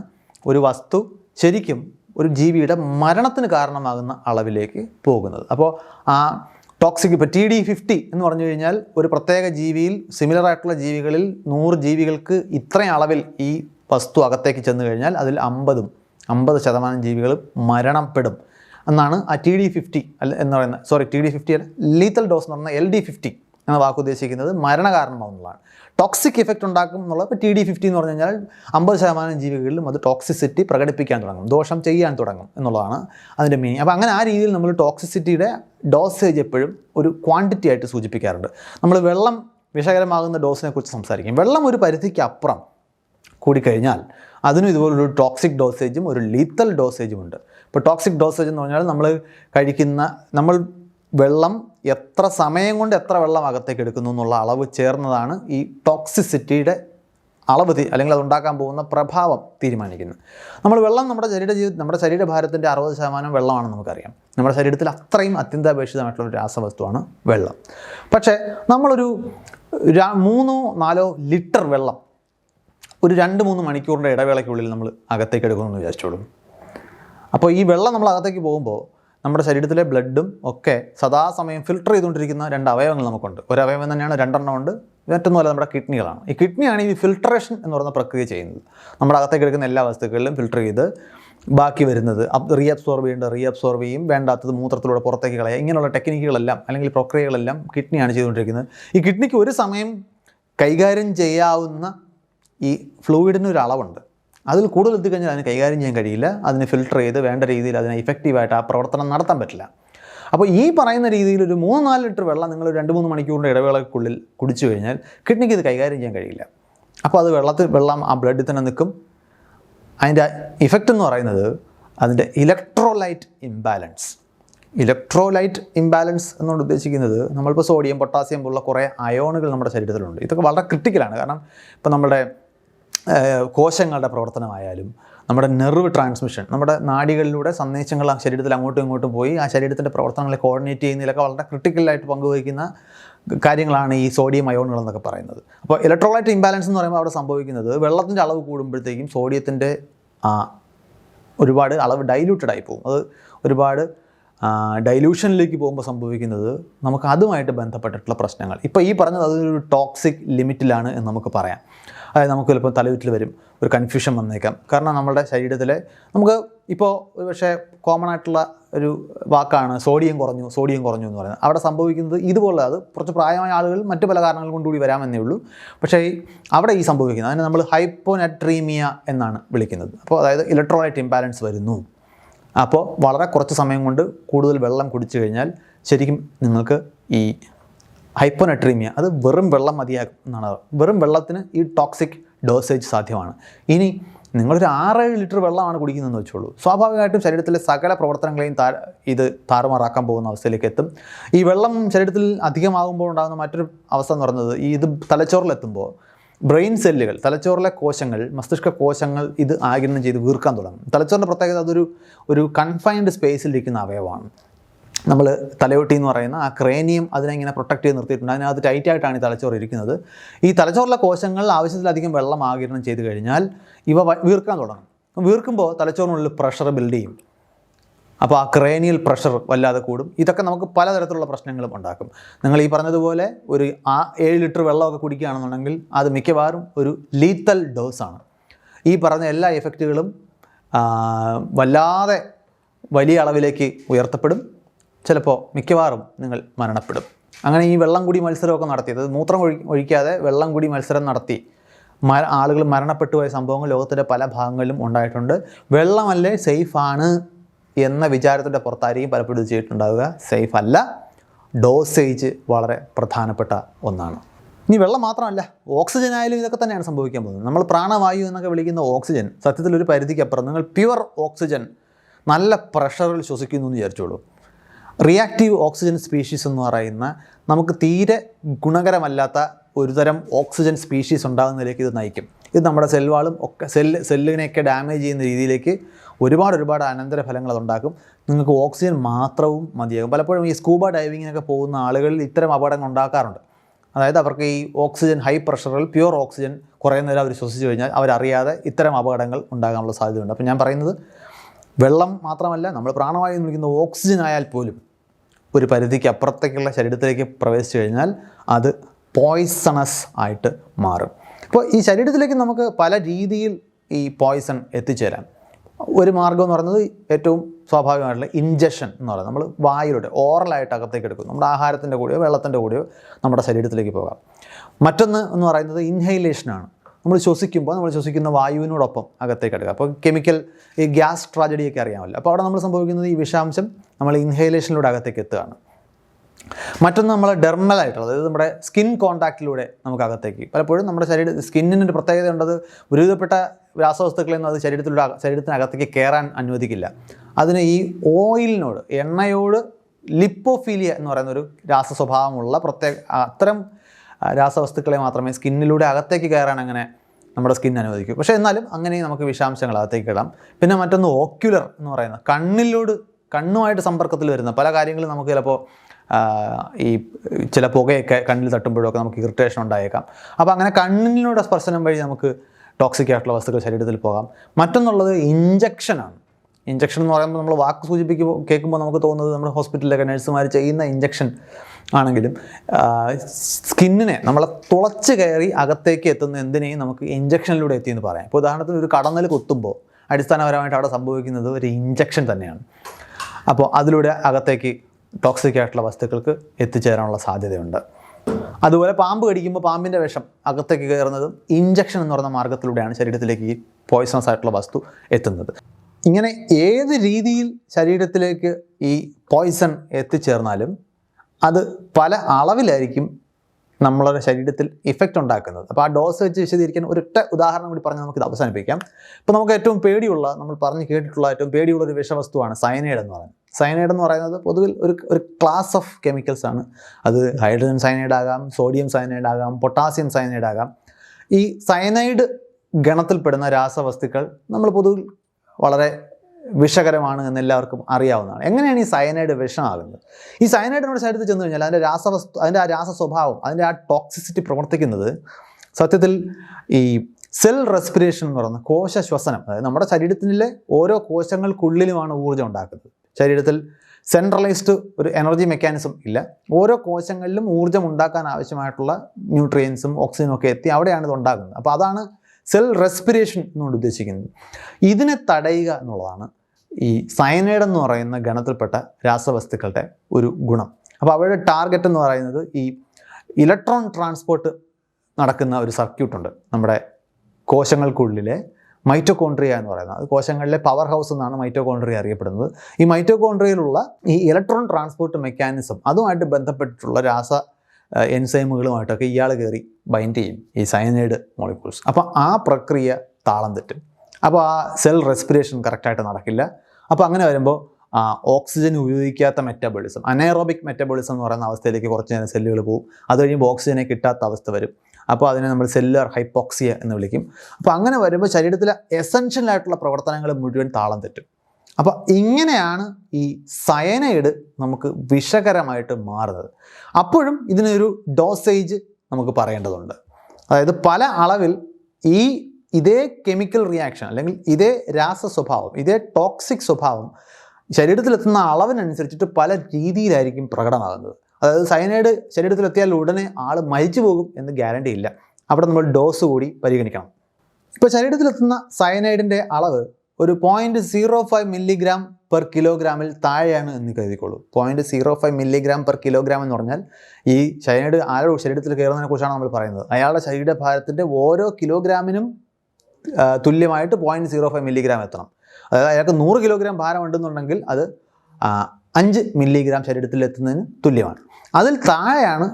ഒരു വസ്തു ശരിക്കും ഒരു ജീവിയുടെ മരണത്തിന് കാരണമാകുന്ന അളവിലേക്ക് പോകുന്നത്. അപ്പോൾ ആ ടോക്സിക് ഇപ്പോൾ ടി ഡി ഫിഫ്റ്റി എന്ന് പറഞ്ഞു കഴിഞ്ഞാൽ ഒരു പ്രത്യേക ജീവിയിൽ സിമിലർ ആയിട്ടുള്ള ജീവികളിൽ നൂറ് ജീവികൾക്ക് ഇത്രയും അളവിൽ ഈ വസ്തു അകത്തേക്ക് ചെന്ന് കഴിഞ്ഞാൽ അതിൽ അമ്പതും അമ്പത് ശതമാനം ജീവികൾ മരണപ്പെടും എന്നാണ് ആ ടി ഡി ഫിഫ്റ്റി അല്ല എന്ന് പറയുന്നത്. സോറി ടി ഡി ഫിഫ്റ്റി അല്ല ലീത്തൽ ഡോസ് എന്ന് പറഞ്ഞാൽ എൽ ഡി ഫിഫ്റ്റി എന്ന വാക്ക് ഉദ്ദേശിക്കുന്നത് മരണകാരണമാവുന്നതാണ്. ടോക്സിക് ഇഫക്റ്റ് ഉണ്ടാക്കും എന്നുള്ളത് ഇപ്പോൾ ടി ഡി ഫിഫ്റ്റി എന്ന് പറഞ്ഞു കഴിഞ്ഞാൽ അമ്പത് ശതമാനം ജീവികളിലും അത് ടോക്സിസിറ്റി പ്രകടിപ്പിക്കാൻ തുടങ്ങും. ദോഷം ചെയ്യാൻ തുടങ്ങും എന്നുള്ളതാണ് അതിന്റെ മീനിങ് അപ്പോൾ അങ്ങനെ ആ രീതിയിൽ നമ്മൾ ടോക്സിസിറ്റിയുടെ ഡോസേജ് എപ്പോഴും ഒരു ക്വാണ്ടിറ്റി ആയിട്ട് സൂചിപ്പിക്കാറുണ്ട്. നമ്മൾ വെള്ളം വിഷകരമാകുന്ന ഡോസിനെ കുറിച്ച് സംസാരിക്കും. വെള്ളം ഒരു പരിധിക്ക് അപ്പുറം കൂടിക്കഴിഞ്ഞാൽ അതിനും ഇതുപോലൊരു ടോക്സിക് ഡോസേജും ഒരു ലീത്തൽ ഡോസേജും ഉണ്ട്. ഇപ്പോൾ ടോക്സിക് ഡോസേജ് എന്ന് പറഞ്ഞാൽ നമ്മൾ കഴിക്കുന്ന നമ്മൾ വെള്ളം എത്ര സമയം കൊണ്ട് എത്ര വെള്ളം അകത്തേക്ക് എടുക്കുന്നു എന്നുള്ള അളവ് ചേർന്നതാണ് ഈ ടോക്സിസിറ്റിയുടെ അളവ് അല്ലെങ്കിൽ അത് ഉണ്ടാക്കാൻ പോകുന്ന പ്രഭാവം തീരുമാനിക്കുന്നത്. നമ്മൾ വെള്ളം നമ്മുടെ ശരീര ജീവിതം നമ്മുടെ ശരീരഭാരത്തിന്റെ അറുപത് ശതമാനം വെള്ളമാണെന്ന് നമുക്കറിയാം. നമ്മുടെ ശരീരത്തിൽ അത്രയും അത്യന്താപേക്ഷിതമായിട്ടുള്ള ഒരു രാസവസ്തുവാണ് വെള്ളം. പക്ഷേ നമ്മളൊരു മൂന്നോ നാലോ ലിറ്റർ വെള്ളം ഒരു രണ്ട് മൂന്ന് മണിക്കൂറിന്റെ ഇടവേളയ്ക്കുള്ളിൽ നമ്മൾ അകത്തേക്ക് എടുക്കുമെന്ന് വിചാരിച്ചോളൂ. അപ്പോൾ ഈ വെള്ളം നമ്മൾ അകത്തേക്ക് പോകുമ്പോൾ നമ്മുടെ ശരീരത്തിലെ ബ്ലഡും ഒക്കെ സദാസമയം ഫിൽട്ടർ ചെയ്തുകൊണ്ടിരിക്കുന്ന രണ്ട് അവയവങ്ങൾ നമുക്കുണ്ട്. ഒരു അവയവം തന്നെയാണ് രണ്ടെണ്ണം ഉണ്ട്. മറ്റൊന്നും അല്ല നമ്മുടെ കിഡ്നികളാണ്. ഈ കിഡ്നിയാണ് ഈ ഫിൽട്രേഷൻ എന്ന് പറയുന്ന പ്രക്രിയ ചെയ്യുന്നത്. നമ്മുടെ അകത്തേക്ക് എടുക്കുന്ന എല്ലാ വസ്തുക്കളിലും ഫിൽട്ടർ ചെയ്ത് ബാക്കി വരുന്നത്. റീ അബ്സോർബ് ചെയ്യേണ്ട റീ അബ്സോർബ് ചെയ്യും. വേണ്ടാത്തത് മൂത്രത്തിലൂടെ പുറത്തേക്ക് കളയുക. ഇങ്ങനെയുള്ള ടെക്നിക്കുകളെല്ലാം അല്ലെങ്കിൽ പ്രക്രിയകളെല്ലാം കിഡ്നിയാണ് ചെയ്തുകൊണ്ടിരിക്കുന്നത്. ഈ കിഡ്നിക്ക് ഒരു സമയം കൈകാര്യം ചെയ്യാവുന്ന ഈ ഫ്ലൂയിഡിന് ഒരു അളവുണ്ട്. അതിൽ കൂടുതൽ എത്തിക്കഴിഞ്ഞാൽ അതിനെ കൈകാര്യം ചെയ്യാൻ കഴിയില്ല അതിനെ ഫിൽട്ടർ ചെയ്ത് വേണ്ട രീതിയിൽ അതിനെ ഇഫക്റ്റീവായിട്ട് ആ പ്രവർത്തനം നടത്താൻ പറ്റില്ല. അപ്പോൾ ഈ പറയുന്ന രീതിയിൽ ഒരു മൂന്ന് നാല് ലിറ്റർ വെള്ളം നിങ്ങൾ രണ്ട് മൂന്ന് മണിക്കൂറിന്റെ ഇടവേളക്കുള്ളിൽ കുടിച്ചു കഴിഞ്ഞാൽ കിഡ്നിക്ക് ഇത് കൈകാര്യം ചെയ്യാൻ കഴിയില്ല. അപ്പോൾ അത് വെള്ളത്തിൽ വെള്ളം ആ ബ്ലഡിൽ തന്നെ നിൽക്കും. അതിന്റെ ഇഫക്റ്റ് എന്ന് പറയുന്നത് അതിന്റെ ഇലക്ട്രോലൈറ്റ് ഇംബാലൻസ് ഇലക്ട്രോലൈറ്റ് ഇംബാലൻസ് എന്നുകൊണ്ട് ഉദ്ദേശിക്കുന്നത് നമ്മളിപ്പോൾ സോഡിയം പൊട്ടാസ്യം പോലുള്ള കുറേ അയോണുകൾ നമ്മുടെ ശരീരത്തിലുണ്ട്. ഇതൊക്കെ വളരെ ക്രിട്ടിക്കലാണ് കാരണം ഇപ്പോൾ നമ്മുടെ കോശങ്ങളുടെ പ്രവർത്തനമായാലും നമ്മുടെ നെർവ് ട്രാൻസ്മിഷൻ നമ്മുടെ നാടികളിലൂടെ സന്ദേശങ്ങൾ ആ ശരീരത്തിൽ അങ്ങോട്ടും ഇങ്ങോട്ടും പോയി ആ ശരീരത്തിന്റെ പ്രവർത്തനങ്ങളെ കോർഡിനേറ്റ് ചെയ്യുന്നതിലൊക്കെ വളരെ ക്രിട്ടിക്കലായിട്ട് പങ്കുവഹിക്കുന്ന കാര്യങ്ങളാണ് ഈ സോഡിയം അയോണുകൾ എന്നൊക്കെ പറയുന്നത്. അപ്പോൾ ഇലക്ട്രോലൈറ്റ് ഇംബാലൻസ് എന്ന് പറയുമ്പോൾ അവിടെ സംഭവിക്കുന്നത് വെള്ളത്തിന്റെ അളവ് കൂടുമ്പോഴത്തേക്കും സോഡിയത്തിന്റെ ഒരുപാട് അളവ് ഡൈല്യൂട്ടഡ് ആയി പോകും. അത് ഒരുപാട് ഡൈല്യൂഷനിലേക്ക് പോകുമ്പോൾ സംഭവിക്കുന്നത് നമുക്ക് അതുമായിട്ട് ബന്ധപ്പെട്ടിട്ടുള്ള പ്രശ്നങ്ങൾ. ഇപ്പോൾ ഈ പറഞ്ഞത് അതൊരു ടോക്സിക് ലിമിറ്റിലാണ് എന്ന് നമുക്ക് പറയാം. അതായത് നമുക്ക് ചിലപ്പോൾ തലയുറ്റിൽ വരും ഒരു കൺഫ്യൂഷൻ വന്നേക്കാം. കാരണം നമ്മുടെ ശരീരത്തിലെ നമുക്ക് ഇപ്പോൾ ഒരു പക്ഷേ കോമൺ ആയിട്ടുള്ള ഒരു വാക്കാണ് സോഡിയം കുറഞ്ഞു സോഡിയം കുറഞ്ഞു എന്ന് പറയുന്നത്. അവിടെ സംഭവിക്കുന്നത് ഇതുപോലെ അത് കുറച്ച് പ്രായമായ ആളുകൾ മറ്റു പല കാരണങ്ങൾ കൊണ്ടുകൂടി വരാമെന്നേ ഉള്ളൂ. പക്ഷേ അവിടെ ഈ സംഭവിക്കുന്നത് അതിനെ നമ്മൾ ഹൈപ്പോനട്രീമിയ എന്നാണ് വിളിക്കുന്നത്. അപ്പോൾ അതായത് ഇലക്ട്രോലൈറ്റ് ഇംബാലൻസ് വരുന്നു. അപ്പോൾ വളരെ കുറച്ച് സമയം കൊണ്ട് കൂടുതൽ വെള്ളം കുടിച്ചു കഴിഞ്ഞാൽ ശരിക്കും നിങ്ങൾക്ക് ഈ ഹൈപ്പോനട്രീമിയ അത് വെറും വെള്ളം മതിയാകും എന്നാണ് വെറും വെള്ളത്തിന് ഈ ടോക്സിക് ഡോസേജ് സാധ്യമാണ്. ഇനി നിങ്ങളൊരു ആറേഴ് ലിറ്റർ വെള്ളമാണ് കുടിക്കുന്നതെന്ന് വെച്ചോളൂ. സ്വാഭാവികമായിട്ടും ശരീരത്തിലെ സകല പ്രവർത്തനങ്ങളെയും താ ഇത് താറുമാറാക്കാൻ പോകുന്ന അവസ്ഥയിലേക്ക് എത്തും. ഈ വെള്ളം ശരീരത്തിൽ അധികമാകുമ്പോൾ ഉണ്ടാകുന്ന മറ്റൊരു അവസ്ഥ എന്ന് പറയുന്നത് ഈ ഇത് തലച്ചോറിലെത്തുമ്പോൾ ബ്രെയിൻ സെല്ലുകൾ തലച്ചോറിലെ കോശങ്ങൾ മസ്തിഷ്ക കോശങ്ങൾ ഇത് ആഗിരണം ചെയ്ത് വീർക്കാൻ തുടങ്ങും. തലച്ചോറിന്റെ പ്രത്യേകത അതൊരു ഒരു കൺഫൈൻഡ് സ്പേസിലിരിക്കുന്ന അവയവമാണ്. നമ്മൾ തലയോട്ടി എന്ന് പറയുന്ന ആ ക്രേനിയം അതിനെ ഇങ്ങനെ പ്രൊട്ടക്ട് ചെയ്ത് നിർത്തിയിട്ടുണ്ട്. അതിനകത്ത് ടൈറ്റ് ആയിട്ടാണ് ഈ തലച്ചോറ് ഇരിക്കുന്നത്. ഈ തലച്ചോറിലെ കോശങ്ങൾ ആവശ്യത്തിലധികം വെള്ളം ആകിരണം ചെയ്ത് കഴിഞ്ഞാൽ ഇവ വീർക്കാൻ തുടങ്ങും. വീർക്കുമ്പോൾ തലച്ചോറിനുള്ളിൽ പ്രഷർ ബിൽഡ് ചെയ്യും. അപ്പോൾ ആ ക്രേനിയൽ പ്രഷർ വല്ലാതെ കൂടും. ഇതൊക്കെ നമുക്ക് പലതരത്തിലുള്ള പ്രശ്നങ്ങളും ഉണ്ടാക്കും. നിങ്ങൾ ഈ പറഞ്ഞതുപോലെ ഒരു ആ ഏഴ് ലിറ്റർ വെള്ളമൊക്കെ കുടിക്കുകയാണെന്നുണ്ടെങ്കിൽ അത് മിക്കവാറും ഒരു ലീത്തൽ ഡോസാണ് ഈ പറഞ്ഞ എല്ലാ എഫക്റ്റുകളും വല്ലാതെ വലിയ അളവിലേക്ക് ഉയർത്തപ്പെടും. ചിലപ്പോൾ മിക്കവാറും നിങ്ങൾ മരണപ്പെടും. അങ്ങനെ ഈ വെള്ളം കുടി മത്സരമൊക്കെ നടത്തി അതായത് മൂത്രം ഒഴി ഒഴിക്കാതെ വെള്ളം കുടി മത്സരം നടത്തി മര ആളുകൾ മരണപ്പെട്ടു പോയ സംഭവങ്ങൾ ലോകത്തിന്റെ പല ഭാഗങ്ങളിലും ഉണ്ടായിട്ടുണ്ട്. വെള്ളമല്ലേ സേഫാണ് എന്ന വിചാരത്തിന്റെ പുറത്തായിരിക്കും പലപ്പോഴും ചെയ്തിട്ടുണ്ടാവുക. സേഫ് അല്ല ഡോസേജ് വളരെ പ്രധാനപ്പെട്ട ഒന്നാണ്. ഇനി വെള്ളം മാത്രമല്ല ഓക്സിജൻ ആയാലും ഇതൊക്കെ തന്നെയാണ് സംഭവിക്കാൻ പോകുന്നത്. നമ്മൾ പ്രാണവായു എന്നൊക്കെ വിളിക്കുന്ന ഓക്സിജൻ സത്യത്തിൽ ഒരു പരിധിക്കപ്പുറം നിങ്ങൾ പ്യുവർ ഓക്സിജൻ നല്ല പ്രഷറിൽ ശ്വസിക്കുന്നു എന്ന് വിചാരിച്ചോളൂ. റിയാക്റ്റീവ് ഓക്സിജൻ സ്പീഷീസ് എന്ന് പറയുന്ന നമുക്ക് തീരെ ഗുണകരമല്ലാത്ത ഒരുതരം ഓക്സിജൻ സ്പീഷീസ് ഉണ്ടാകുന്നതിലേക്ക് ഇത് നയിക്കും. ഇത് നമ്മുടെ സെൽവാളും ഒക്കെ സെല്ല് സെല്ലിനെയൊക്കെ ഡാമേജ് ചെയ്യുന്ന രീതിയിലേക്ക് ഒരുപാട് ഒരുപാട് അനന്തരഫലങ്ങൾ അതുണ്ടാക്കും. നിങ്ങൾക്ക് ഓക്സിജൻ മാത്രവും മതിയാകും. പലപ്പോഴും ഈ സ്കൂബ ഡൈവിങ്ങിനൊക്കെ പോകുന്ന ആളുകളിൽ ഇത്തരം അപകടങ്ങൾ ഉണ്ടാക്കാറുണ്ട്. അതായത് അവർക്ക് ഈ ഓക്സിജൻ ഹൈ പ്രഷറിൽ പ്യുവർ ഓക്സിജൻ കുറേ നേരം അവർ ശ്വസിച്ച് കഴിഞ്ഞാൽ അവരറിയാതെ ഇത്തരം അപകടങ്ങൾ ഉണ്ടാകാനുള്ള സാധ്യതയുണ്ട്. അപ്പോൾ ഞാൻ പറയുന്നത് വെള്ളം മാത്രമല്ല നമ്മൾ പ്രാണവായു എന്ന് വിളിക്കുന്ന ഓക്സിജൻ ആയാൽ പോലും ഒരു പരിധിക്ക് അപ്പുറത്തേക്കുള്ള ശരീരത്തിലേക്ക് പ്രവേശിച്ചു കഴിഞ്ഞാൽ അത് പോയ്സണസ് ആയിട്ട് മാറും. അപ്പോൾ ഈ ശരീരത്തിലേക്ക് നമുക്ക് പല രീതിയിൽ ഈ പോയ്സൺ എത്തിച്ചേരാം. ഒരു മാർഗം എന്ന് പറയുന്നത് ഏറ്റവും സ്വാഭാവികമായിട്ടുള്ള ഇഞ്ചക്ഷൻ എന്ന് പറയുന്നത്. നമ്മൾ വായിലൂടെ ഓറലായിട്ട് അകത്തേക്ക് എടുക്കും നമ്മുടെ ആഹാരത്തിന്റെ കൂടെയോ വെള്ളത്തിന്റെ കൂടെയോ നമ്മുടെ ശരീരത്തിലേക്ക് പോകാം. മറ്റൊന്ന് എന്ന് പറയുന്നത് ഇൻഹൈലേഷനാണ് നമ്മൾ ശ്വസിക്കുമ്പോൾ നമ്മൾ ശ്വസിക്കുന്ന വായുവിനോടൊപ്പം അകത്തേക്ക് എടുക്കുക അപ്പോൾ കെമിക്കൽ ഈ ഗ്യാസ് ട്രാജഡിയൊക്കെ അറിയാമല്ലോ. അപ്പോൾ അവിടെ നമ്മൾ സംഭവിക്കുന്നത് ഈ വിഷാംശം നമ്മൾ ഇൻഹേലേഷനിലൂടെ അകത്തേക്ക് എത്തുകയാണ്. മറ്റൊന്ന് നമ്മൾ ഡെർമലായിട്ടുള്ളത് അതായത് നമ്മുടെ സ്കിൻ കോൺടാക്റ്റിലൂടെ നമുക്ക് അകത്തേക്ക്. പലപ്പോഴും നമ്മുടെ ശരീര സ്കിന്നിന് ഒരു പ്രത്യേകത ഉണ്ടത് ഒരുവിധപ്പെട്ട രാസവസ്തുക്കളൊന്നും അത് ശരീരത്തിലൂടെ ശരീരത്തിനകത്തേക്ക് കയറാൻ അനുവദിക്കില്ല. അതിന് ഈ ഓയിലിനോട് എണ്ണയോട് ലിപ്പോഫീലിയ എന്ന് പറയുന്ന ഒരു രാസ സ്വഭാവമുള്ള പ്രത്യേക അത്തരം രാസവസ്തുക്കളെ മാത്രമേ സ്കിന്നിലൂടെ അകത്തേക്ക് കയറാൻ അങ്ങനെ നമ്മുടെ സ്കിൻ അനുവദിക്കൂ. പക്ഷേ എന്നാലും അങ്ങനെ നമുക്ക് വിഷാംശങ്ങൾ അകത്തേക്ക് ഇടാം. പിന്നെ മറ്റൊന്ന് ഓക്യുലർ എന്ന് പറയുന്നത് കണ്ണിലൂടെ കണ്ണുമായിട്ട് സമ്പർക്കത്തിൽ വരുന്ന പല കാര്യങ്ങളും നമുക്ക് ചിലപ്പോൾ ഈ ചില പുകയൊക്കെ കണ്ണിൽ തട്ടുമ്പോഴൊക്കെ നമുക്ക് ഇറിറ്റേഷൻ ഉണ്ടായേക്കാം. അപ്പോൾ അങ്ങനെ കണ്ണിലൂടെ സ്പർശനം വഴി നമുക്ക് ടോക്സിക് ആയിട്ടുള്ള വസ്തുക്കൾ ശരീരത്തിൽ പോകാം. മറ്റൊന്നുള്ളത് ഇഞ്ചക്ഷനാണ് ഇഞ്ചക്ഷൻ എന്ന് പറയുമ്പോൾ നമ്മൾ വാക്ക് സൂചിപ്പിക്കുമ്പോൾ കേൾക്കുമ്പോൾ നമുക്ക് തോന്നുന്നത് നമ്മുടെ ഹോസ്പിറ്റലിലൊക്കെ നഴ്സുമാർ ചെയ്യുന്ന ഇഞ്ചക്ഷൻ ആണെങ്കിലും സ്കിന്നിനെ നമ്മളെ തുളച്ച് കയറി അകത്തേക്ക് എത്തുന്ന എന്തിനേയും നമുക്ക് ഇഞ്ചക്ഷനിലൂടെ എത്തിയെന്ന് പറയാം. ഇപ്പോൾ ഉദാഹരണത്തിന് ഒരു കടന്നൽ കുത്തുമ്പോൾ അടിസ്ഥാനപരമായിട്ട് അവിടെ സംഭവിക്കുന്നത് ഒരു ഇഞ്ചക്ഷൻ തന്നെയാണ്. അപ്പോൾ അതിലൂടെ അകത്തേക്ക് ടോക്സിക് ആയിട്ടുള്ള വസ്തുക്കൾക്ക് എത്തിച്ചേരാനുള്ള സാധ്യതയുണ്ട്. അതുപോലെ പാമ്പ് കടിക്കുമ്പോൾ പാമ്പിന്റെ വിഷം അകത്തേക്ക് കയറുന്നതും ഇഞ്ചക്ഷൻ എന്ന് പറയുന്ന മാർഗത്തിലൂടെയാണ് ശരീരത്തിലേക്ക് ഈ പോയ്സണസ് ആയിട്ടുള്ള വസ്തു എത്തുന്നത്. ഇങ്ങനെ ഏത് രീതിയിൽ ശരീരത്തിലേക്ക് ഈ പോയിസൺ എത്തിച്ചേർന്നാലും അത് പല അളവിലായിരിക്കും നമ്മളുടെ ശരീരത്തിൽ ഇഫക്റ്റ് ഉണ്ടാക്കുന്നത്. അപ്പോൾ ആ ഡോസ് വെച്ച് വിശദീകരിക്കാൻ ഒരൊറ്റ ഉദാഹരണം കൂടി പറഞ്ഞ് നമുക്കിത് അവസാനിപ്പിക്കാം. ഇപ്പോൾ നമുക്ക് ഏറ്റവും പേടിയുള്ള നമ്മൾ പറഞ്ഞ് കേട്ടിട്ടുള്ള ഏറ്റവും പേടിയുള്ള ഒരു വിഷവസ്തുവാണ് സയനൈഡ് എന്ന് പറയുന്നത്. സയനൈഡ് എന്ന് പറയുന്നത് പൊതുവിൽ ഒരു ഒരു ക്ലാസ് ഓഫ് കെമിക്കൽസ് ആണ്. അത് ഹൈഡ്രജൻ സയനൈഡ് ആകാം സോഡിയം സയനൈഡ് ആകാം പൊട്ടാസ്യം സയനൈഡ് ആകാം. ഈ സയനൈഡ് ഗണത്തിൽപ്പെടുന്ന രാസവസ്തുക്കൾ നമ്മൾ പൊതുവിൽ വളരെ വിഷകരമാണ് എന്ന് എല്ലാവർക്കും അറിയാവുന്നതാണ്. എങ്ങനെയാണ് ഈ സയനൈഡ് വിഷമാകുന്നത്? ഈ സയനൈഡ് നമ്മുടെ ശരീരത്തിൽ ചെന്ന് കഴിഞ്ഞാൽ അതിന്റെ രാസവസ്തു അതിന്റെ ആ രാസ സ്വഭാവം അതിന്റെ ആ ടോക്സിസിറ്റി പ്രവർത്തിക്കുന്നത് സത്യത്തിൽ ഈ സെൽ റെസ്പിറേഷൻ എന്ന് പറയുന്ന കോശ ശ്വസനം അതായത് നമ്മുടെ ശരീരത്തിലെ ഓരോ കോശങ്ങൾക്കുള്ളിലുമാണ് ഊർജം ഉണ്ടാക്കുന്നത്. ശരീരത്തിൽ സെൻട്രലൈസ്ഡ് ഒരു എനർജി മെക്കാനിസം ഇല്ല. ഓരോ കോശങ്ങളിലും ഊർജം ഉണ്ടാക്കാൻ ആവശ്യമായിട്ടുള്ള ന്യൂട്രിയൻസും ഓക്സിജനും ഒക്കെ എത്തി അവിടെയാണ് ഇത് ഉണ്ടാകുന്നത്. അപ്പോൾ അതാണ് സെൽ റെസ്പിറേഷൻ എന്നുകൊണ്ട് ഉദ്ദേശിക്കുന്നത്. ഇതിനെ തടയുക എന്നുള്ളതാണ് ഈ സയനൈഡ് എന്ന് പറയുന്ന ഗണത്തിൽപ്പെട്ട രാസവസ്തുക്കളുടെ ഒരു ഗുണം. അപ്പോൾ അവരുടെ ടാർഗറ്റ് എന്ന് പറയുന്നത് ഈ ഇലക്ട്രോൺ ട്രാൻസ്പോർട്ട് നടക്കുന്ന ഒരു സർക്യൂട്ടുണ്ട്. നമ്മുടെ കോശങ്ങൾക്കുള്ളിലെ മൈറ്റോകോൺട്രിയ എന്ന് പറയുന്നത്. അത് കോശങ്ങളിലെ പവർ ഹൗസ് എന്നാണ് മൈറ്റോകോൺട്രിയ അറിയപ്പെടുന്നത്. ഈ മൈറ്റോകോൺട്രിയയിലുള്ള ഈ ഇലക്ട്രോൺ ട്രാൻസ്പോർട്ട് മെക്കാനിസം അതുമായിട്ട് ബന്ധപ്പെട്ടിട്ടുള്ള രാസ എൻസൈമുകളുമായിട്ടൊക്കെ ഇയാൾ കയറി ബൈൻഡ് ചെയ്യും ഈ സയനൈഡ് മോളിക്യൂൾസ്. അപ്പോൾ ആ പ്രക്രിയ താളം തെറ്റും. അപ്പോൾ ആ സെൽ റെസ്പിറേഷൻ കറക്റ്റായിട്ട് നടക്കില്ല. അപ്പോൾ അങ്ങനെ വരുമ്പോൾ ഓക്സിജൻ ഉപയോഗിക്കാത്ത മെറ്റബോളിസം അനേറോബിക് മെറ്റബോളിസം എന്ന് പറയുന്ന അവസ്ഥയിലേക്ക് കുറച്ച് നേരം സെല്ലുകൾ പോകും. അത് കഴിയുമ്പോൾ ഓക്സിജനെ കിട്ടാത്ത അവസ്ഥ വരും. അപ്പോൾ അതിനെ നമ്മൾ സെല്ലുലാർ ഹൈപ്പോക്സിയ എന്ന് വിളിക്കും. അപ്പോൾ അങ്ങനെ വരുമ്പോൾ ശരീരത്തിലെ എസെൻഷ്യൽ ആയിട്ടുള്ള പ്രവർത്തനങ്ങൾ മുഴുവൻ താളം തെറ്റും. അപ്പോൾ ഇങ്ങനെയാണ് ഈ സയനൈഡ് നമുക്ക് വിഷകരമായിട്ട് മാറുന്നത്. അപ്പോഴും ഇതിനൊരു ഡോസേജ് നമുക്ക് പറയേണ്ടതുണ്ട്. അതായത് പല അളവിൽ ഈ ഇതേ കെമിക്കൽ റിയാക്ഷൻ അല്ലെങ്കിൽ ഇതേ രാസ സ്വഭാവം ഇതേ ടോക്സിക് സ്വഭാവം ശരീരത്തിലെത്തുന്ന അളവിനനുസരിച്ചിട്ട് പല രീതിയിലായിരിക്കും പ്രകടമാകുന്നത്. അതായത് സയനൈഡ് ശരീരത്തിലെത്തിയാൽ ഉടനെ ആൾ മരിച്ചു പോകും എന്ന് ഗ്യാരണ്ടി ഇല്ല. അവിടെ നമ്മൾ ഡോസ് കൂടി പരിഗണിക്കണം. ഇപ്പോൾ ശരീരത്തിലെത്തുന്ന സയനൈഡിന്റെ അളവ് ഒരു point zero five milligram per കിലോഗ്രാമിൽ താഴെയാണ് എന്ന് കരുതിക്കോളൂ. Point zero five milligram per kilogram എന്ന് പറഞ്ഞാൽ ഈ ചൈനയുടെ ആരോ ശരീരത്തിൽ കയറുന്നതിനെ കുറിച്ചാണ് നമ്മൾ പറയുന്നത്. അയാളുടെ ശരീരഭാരത്തിന്റെ ഓരോ കിലോഗ്രാമിനും തുല്യമായിട്ട് പോയിന്റ് സീറോ ഫൈവ് മില്ലിഗ്രാം എത്തണം. അതായത് അയാൾക്ക് നൂറ് കിലോഗ്രാം ഭാരം ഉണ്ടെന്നുണ്ടെങ്കിൽ അത് അഞ്ച് മില്ലിഗ്രാം ശരീരത്തിൽ എത്തുന്നതിന് തുല്യമാണ്. അതിൽ താഴെയാണ്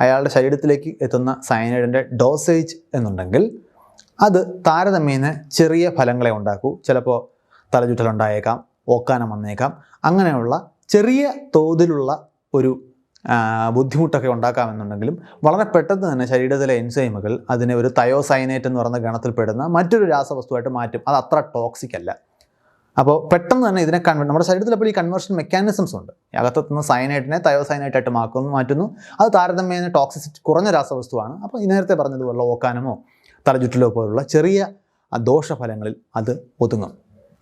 അയാളുടെ ശരീരത്തിലേക്ക് എത്തുന്ന സയനൈഡിന്റെ ഡോസേജ് എന്നുണ്ടെങ്കിൽ അത് താരതമ്യേന ചെറിയ ഫലങ്ങളെ ഉണ്ടാക്കൂ. ചിലപ്പോൾ തലചുറ്റലുണ്ടായേക്കാം ഓക്കാനം വന്നേക്കാം. അങ്ങനെയുള്ള ചെറിയ തോതിലുള്ള ഒരു ബുദ്ധിമുട്ടൊക്കെ ഉണ്ടാക്കാമെന്നുണ്ടെങ്കിലും വളരെ പെട്ടെന്ന് തന്നെ ശരീരത്തിലെ എൻസൈമുകൾ അതിനെ ഒരു തയോസൈനേറ്റ് എന്ന് പറയുന്ന ഗണത്തിൽപ്പെടുന്ന മറ്റൊരു രാസവസ്തുവായിട്ട് മാറ്റും. അത് അത്ര ടോക്സിക് അല്ല. അപ്പോൾ പെട്ടെന്ന് തന്നെ ഇതിനെ കൺവെ നമ്മുടെ ശരീരത്തിൽ അപ്പോൾ ഈ കൺവേർഷൻ മെക്കാനിസംസ് ഉണ്ട്. അകത്തെത്തുന്ന സയനൈറ്റിനെ തയോസൈനൈറ്റായിട്ട് മാക്കുന്നു മാറ്റുന്നു. അത് താരതമ്യേന ടോക്സിസിറ്റി കുറഞ്ഞ രാസവസ്തുവാണ്. അപ്പോൾ ഈ നേരത്തെ പറഞ്ഞതുപോലുള്ള ഓക്കാനമോ തലചുറ്റലോ പോലുള്ള ചെറിയ ദോഷഫലങ്ങളിൽ അത് ഒതുങ്ങും.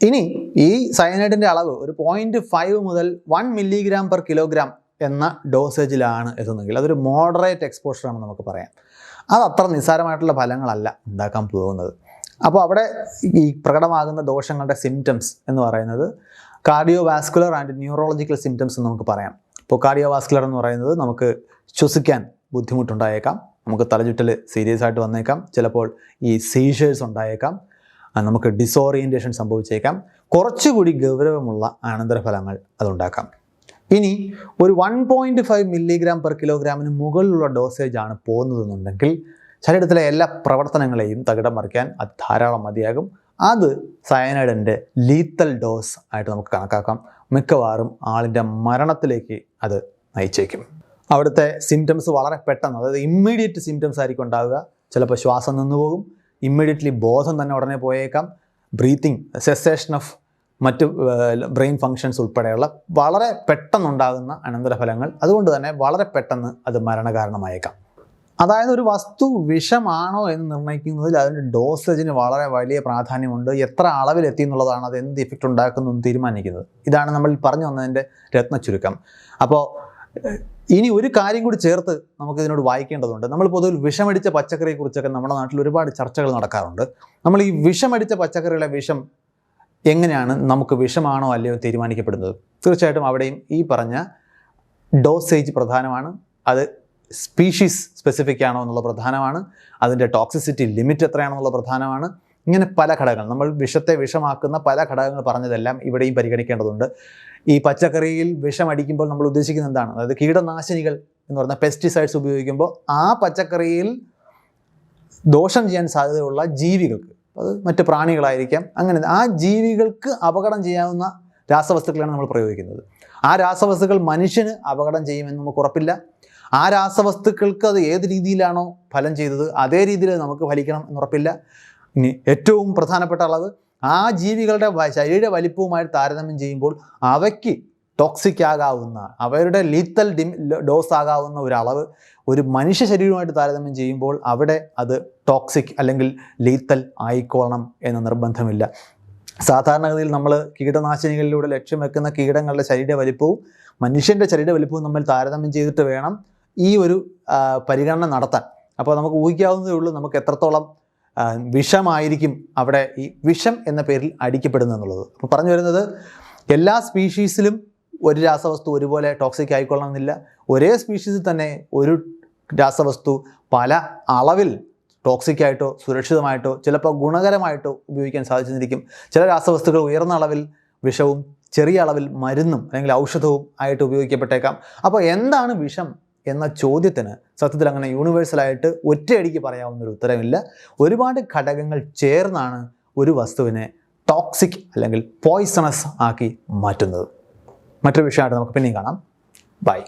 ഇനി ഈ സയനൈഡിന്റെ അളവ് ഒരു പോയിന്റ് ഫൈവ് മുതൽ വൺ മില്ലിഗ്രാം പെർ കിലോഗ്രാം എന്ന ഡോസേജിലാണ് എത്തുന്നെങ്കിൽ അതൊരു മോഡറേറ്റ് എക്സ്പോഷർ ആണെന്ന് നമുക്ക് പറയാം. അത് അത്ര നിസ്സാരമായിട്ടുള്ള ഫലങ്ങളല്ല ഉണ്ടാക്കാൻ പോകുന്നത്. അപ്പോൾ അവിടെ ഈ പ്രകടമാകുന്ന ദോഷങ്ങളുടെ സിംറ്റംസ് എന്ന് പറയുന്നത് cardiovascular and neurological symptoms എന്ന് നമുക്ക് പറയാം. ഇപ്പോൾ കാർഡിയോ വാസ്കുലർ എന്ന് പറയുന്നത് നമുക്ക് ശ്വസിക്കാൻ ബുദ്ധിമുട്ടുണ്ടായേക്കാം. നമുക്ക് തലചുറ്റൽ സീരിയസ് ആയിട്ട് വന്നേക്കാം. ചിലപ്പോൾ ഈ സീഷേഴ്സ് ഉണ്ടായേക്കാം. നമുക്ക് ഡിസോറിയന്റേഷൻ സംഭവിച്ചേക്കാം. കുറച്ചുകൂടി ഗൗരവമുള്ള അനന്തരഫലങ്ങൾ അതുണ്ടാക്കാം. ഇനി ഒരു one point five milligram per കിലോഗ്രാമിന് മുകളിലുള്ള ഡോസേജ് ആണ് പോകുന്നതെന്നുണ്ടെങ്കിൽ ശരീരത്തിലെ എല്ലാ പ്രവർത്തനങ്ങളെയും തകിടം മറിക്കാൻ അത് ധാരാളം മതിയാകും. അത് സയനൈഡിന്റെ ലീത്തൽ ഡോസ് ആയിട്ട് നമുക്ക് കണക്കാക്കാം. മിക്കവാറും ആളിന്റെ മരണത്തിലേക്ക് അത് നയിച്ചേക്കും. അവിടുത്തെ സിംറ്റംസ് വളരെ പെട്ടെന്ന് അതായത് ഇമ്മീഡിയറ്റ് സിംറ്റംസ് ആയിരിക്കും ഉണ്ടാവുക. ചിലപ്പോൾ ശ്വാസം നിന്നു പോകും. ഇമ്മീഡിയറ്റ്ലി ബോധം തന്നെ ഉടനെ പോയേക്കാം. ബ്രീത്തിങ് സെസേഷൻ ഓഫ് മറ്റ് ബ്രെയിൻ ഫങ്ഷൻസ് ഉൾപ്പെടെയുള്ള വളരെ പെട്ടെന്നുണ്ടാകുന്ന അനന്തരഫലങ്ങൾ. അതുകൊണ്ട് തന്നെ വളരെ പെട്ടെന്ന് അത് മരണകാരണമായേക്കാം. അതായത് ഒരു വസ്തു വിഷമാണോ എന്ന് നിർണയിക്കുന്നതിൽ അതിന്റെ ഡോസേജിന് വളരെ വലിയ പ്രാധാന്യമുണ്ട്. എത്ര അളവിലെത്തി എന്നുള്ളതാണ് അത് എന്ത് ഇഫക്റ്റ് ഉണ്ടാക്കുന്നു എന്ന് തീരുമാനിക്കുന്നത്. ഇതാണ് നമ്മൾ പറഞ്ഞു വന്നതിന്റെ രത്ന ചുരുക്കം അപ്പോൾ ഇനി ഒരു കാര്യം കൂടി ചേർത്ത് നമുക്ക് ഇതിനോട് വായിക്കേണ്ടതുണ്ട്. നമ്മൾ പൊതുവിൽ വിഷമടിച്ച പച്ചക്കറിയെക്കുറിച്ചൊക്കെ നമ്മുടെ നാട്ടിൽ ഒരുപാട് ചർച്ചകൾ നടക്കാറുണ്ട്. നമ്മൾ ഈ വിഷമടിച്ച പച്ചക്കറികളെ വിഷം എങ്ങനെയാണ് നമുക്ക് വിഷമാണോ അല്ലയോ തീരുമാനിക്കപ്പെടുന്നത്? തീർച്ചയായിട്ടും അവിടെയും ഈ പറഞ്ഞ ഡോസേജ് പ്രധാനമാണ്. അത് സ്പീഷീസ് സ്പെസിഫിക് ആണോ എന്നുള്ള പ്രധാനമാണ്. അതിന്റെ ടോക്സിസിറ്റി ലിമിറ്റ് എത്രയാണെന്നുള്ള പ്രധാനമാണ്. ഇങ്ങനെ പല ഘടകങ്ങൾ. നമ്മൾ വിഷത്തെ വിഷമാക്കുന്ന പല ഘടകങ്ങൾ പറഞ്ഞതെല്ലാം ഇവിടെയും പരിഗണിക്കേണ്ടതുണ്ട്. ഈ പച്ചക്കറിയിൽ വിഷം അടിക്കുമ്പോൾ നമ്മൾ ഉദ്ദേശിക്കുന്നത് എന്താണ്? അതായത് കീടനാശിനികൾ എന്ന് പറഞ്ഞ പെസ്റ്റിസൈഡ്സ് ഉപയോഗിക്കുമ്പോൾ ആ പച്ചക്കറിയിൽ ദോഷം ചെയ്യാൻ സാധ്യതയുള്ള ജീവികൾക്ക് അത് മറ്റ് പ്രാണികളായിരിക്കാം അങ്ങനെ ആ ജീവികൾക്ക് അപകടം ചെയ്യാവുന്ന രാസവസ്തുക്കളാണ് നമ്മൾ പ്രയോഗിക്കുന്നത്. ആ രാസവസ്തുക്കൾ മനുഷ്യന് അപകടം ചെയ്യുമെന്ന് നമുക്ക് ഉറപ്പില്ല. ആ രാസവസ്തുക്കൾക്ക് അത് ഏത് രീതിയിലാണോ ഫലം ചെയ്തത് അതേ രീതിയിൽ നമുക്ക് ഫലിക്കണം എന്നുറപ്പില്ല ഇനി ഏറ്റവും പ്രധാനപ്പെട്ട അളവ് ആ ജീവികളുടെ ശരീര വലിപ്പവുമായി താരതമ്യം ചെയ്യുമ്പോൾ അവയ്ക്ക് ടോക്സിക് ആകാവുന്ന അവരുടെ ലീത്തൽ ഡിം ഡോസ് ആകാവുന്ന ഒരു അളവ് ഒരു മനുഷ്യ ശരീരവുമായിട്ട് താരതമ്യം ചെയ്യുമ്പോൾ അവിടെ അത് ടോക്സിക് അല്ലെങ്കിൽ ലീത്തൽ ആയിക്കോളണം എന്ന നിർബന്ധമില്ല. സാധാരണഗതിയിൽ നമ്മൾ കീടനാശിനികളിലൂടെ ലക്ഷ്യം വെക്കുന്ന കീടങ്ങളുടെ ശരീര വലിപ്പവും മനുഷ്യന്റെ ശരീര വലിപ്പവും നമ്മൾ താരതമ്യം ചെയ്തിട്ട് വേണം ഈ ഒരു പരിഗണന നടത്താൻ. അപ്പോൾ നമുക്ക് ഊഹിക്കാവുന്നതേ ഉള്ളൂ നമുക്ക് എത്രത്തോളം വിഷമായിരിക്കും അവിടെ ഈ വിഷം എന്ന പേരിൽ അടിക്കപ്പെടുന്നത് എന്നുള്ളത്. അപ്പോൾ പറഞ്ഞു വരുന്നത് എല്ലാ സ്പീഷീസിലും ഒരു രാസവസ്തു ഒരുപോലെ ടോക്സിക് ആയിക്കൊള്ളണമെന്നില്ല. ഒരേ സ്പീഷീസിൽ തന്നെ ഒരു രാസവസ്തു പല അളവിൽ ടോക്സിക് ആയിട്ടോ സുരക്ഷിതമായിട്ടോ ചിലപ്പോൾ ഗുണകരമായിട്ടോ ഉപയോഗിക്കാൻ സാധിച്ചിരിക്കും. ചില രാസവസ്തുക്കൾ ഉയർന്ന അളവിൽ വിഷവും ചെറിയ അളവിൽ മരുന്നും അല്ലെങ്കിൽ ഔഷധവും ആയിട്ട് ഉപയോഗിക്കപ്പെട്ടേക്കാം. അപ്പോൾ എന്താണ് വിഷം? എന്ന ചോദ്യത്തിന് സത്യത്തിൽ അങ്ങനെ യൂണിവേഴ്സലായിട്ട് ഒറ്റയടിക്ക് പറയാവുന്ന ഒരു ഉത്തരമില്ല. ഒരുപാട് ഘടകങ്ങൾ ചേർന്നാണ് ഒരു വസ്തുവിനെ ടോക്സിക് അല്ലെങ്കിൽ പോയ്സണസ് ആക്കി മാറ്റുന്നത്. മറ്റൊരു വിഷയമായിട്ട് നമുക്ക് പിന്നെയും കാണാം. ബൈ